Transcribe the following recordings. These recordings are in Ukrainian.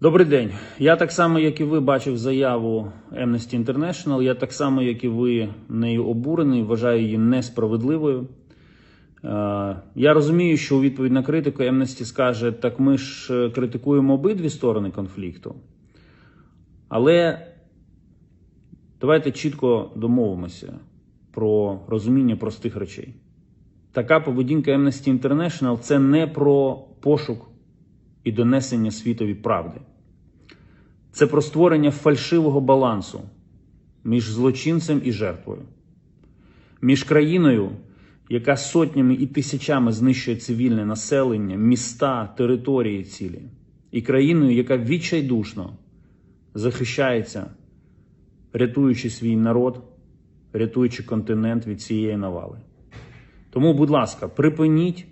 Добрий день. Я так само, як і ви, бачив заяву Amnesty International. Я так само, як і ви, нею обурений, вважаю її несправедливою. Е, Я розумію, що у відповідь на критику Amnesty скаже, так ми ж е, критикуємо обидві сторони конфлікту. Але давайте чітко домовимося про розуміння простих речей. Така поведінка Amnesty International – це не про пошук і донесення світові правди. Це про створення фальшивого балансу між злочинцем і жертвою, між країною, яка сотнями і тисячами знищує цивільне населення, міста, території цілі, і країною, яка відчайдушно захищається, рятуючи свій народ, рятуючи континент від цієї навали. Тому, будь ласка, припиніть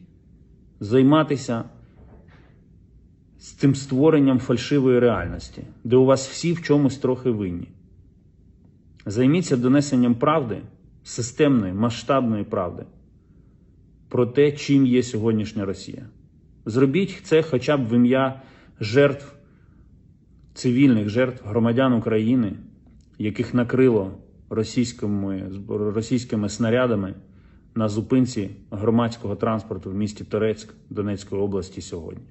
займатися з цим створенням фальшивої реальності, де у вас всі в чомусь трохи винні. Займіться донесенням правди, системної, масштабної правди про те, чим є сьогоднішня Росія. Зробіть це хоча б в ім'я жертв, цивільних жертв громадян України, яких накрило російськими, російськими снарядами на зупинці громадського транспорту в місті Торецьк Донецької області сьогодні.